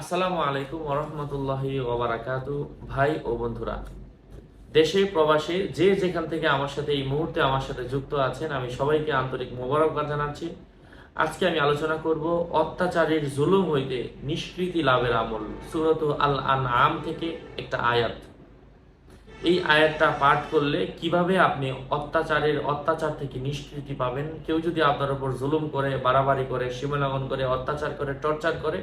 আসসালামু আলাইকুম ওরহমতুল্লাহি ওবারাকাতু। ভাই ও বন্ধুরা, দেশে প্রবাসে যে যেখান থেকে আমার সাথে এই মুহূর্তে আমার সাথে যুক্ত আছেন, আমি সবাইকে আন্তরিক মোবারকবাদ জানাচ্ছি। আজকে আমি আলোচনা করব অত্যাচারের জুলুম হইতে নিষ্কৃতি লাভের আমল, সুরত আল আন আম থেকে একটা আয়াত। এই আয়াতটা পাঠ করলে কীভাবে আপনি অত্যাচারের অত্যাচার থেকে নিষ্কৃতি পাবেন? কেউ যদি আপনার উপর জুলুম করে, বাড়াবাড়ি করে, সীমালঙ্ঘন করে, অত্যাচার করে, টর্চার করে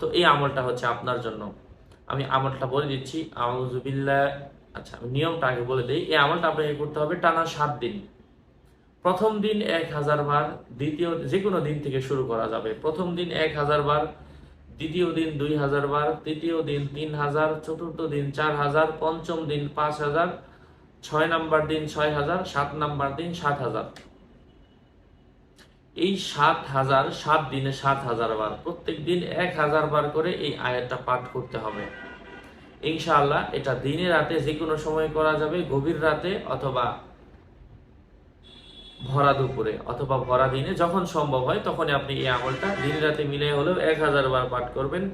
তো এই আমলটা হচ্ছে আপনার জন্য। আমি আমলটা বলে দিচ্ছি আউজুবিল্লাহ আচ্ছা আমি নিয়মটা আগে বলে দিই। এই আমলটা আপনাকে করতে হবে টানা সাত দিন। প্রথম দিন এক হাজার বার, দ্বিতীয় যে কোনো দিন থেকে শুরু করা যাবে। প্রথম দিন এক হাজার বার, দ্বিতীয় দিন দুই হাজার বার, তৃতীয় দিন তিন হাজার, চতুর্থ দিন চার হাজার, পঞ্চম দিন পাঁচ হাজার, ছয় নাম্বার দিন ছয় হাজার, সাত নাম্বার দিন সাত হাজার। এই সাত হাজার, সাত দিনে সাত হাজার বার, প্রত্যেক দিন এক হাজার বার করে এই আয়াতটা পাঠ করতে হবে। ইনশাআল্লাহ এটা দিনে রাতে যে কোনো সময় করা যাবে, গভীর রাতে অথবা ভরা দুপুরে অথবা ভরা দিনে যখন সম্ভব হয় তখনই আপনি এই আমলটা দিন রাতে মিলে হলেও এক হাজার বার পাঠ করবেন।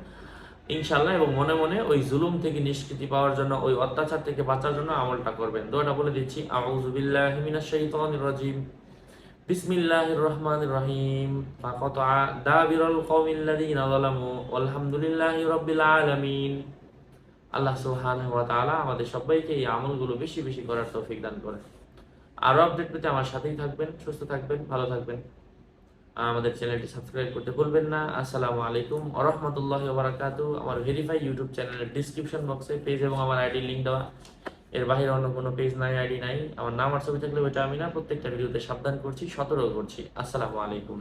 ইনশাল্লাহ এবং মনে মনে ওই জুলুম থেকে নিষ্কৃতি পাওয়ার জন্য, ওই অত্যাচার থেকে বাঁচার জন্য আমলটা করবেন। দোয়াটা বলে দিচ্ছি শাইতানির রাজিম। বিসমিল্লাহির রহমানির রহিম ফাকাতা দাবিরুল কওমিল্লাযিনা যালামু আলহামদুলিল্লাহি রাব্বিল আলামিন। আল্লাহ সুবহানাহু ওয়া তাআলা আমাদের সবাইকে এই আমলগুলো বেশি বেশি করার তৌফিক দান করেন। আরও আপডেট পেতে আমার সাথেই থাকবেন, সুস্থ থাকবেন, ভালো থাকবেন। আমাদের চ্যানেলটি সাবস্ক্রাইব করতে ভুলবেন না। আসসালামু আলাইকুম আরহামতুল্লাহ বারাকাতু আমার ভেরিফাই ইউটিউব চ্যানেলের ডিসক্রিপশন বক্সে পেজ এবং আমার আইডি লিঙ্ক দেওয়া। এর বাইরে অন্য কোনো পেজ নাই আইডি নাই। আমার নাম আর ছবি থাকলে ওইটা আমি না প্রত্যেকটা ভিডিওতে সাবধান করছি, সতর্ক করছি। আসসালামু আলাইকুম।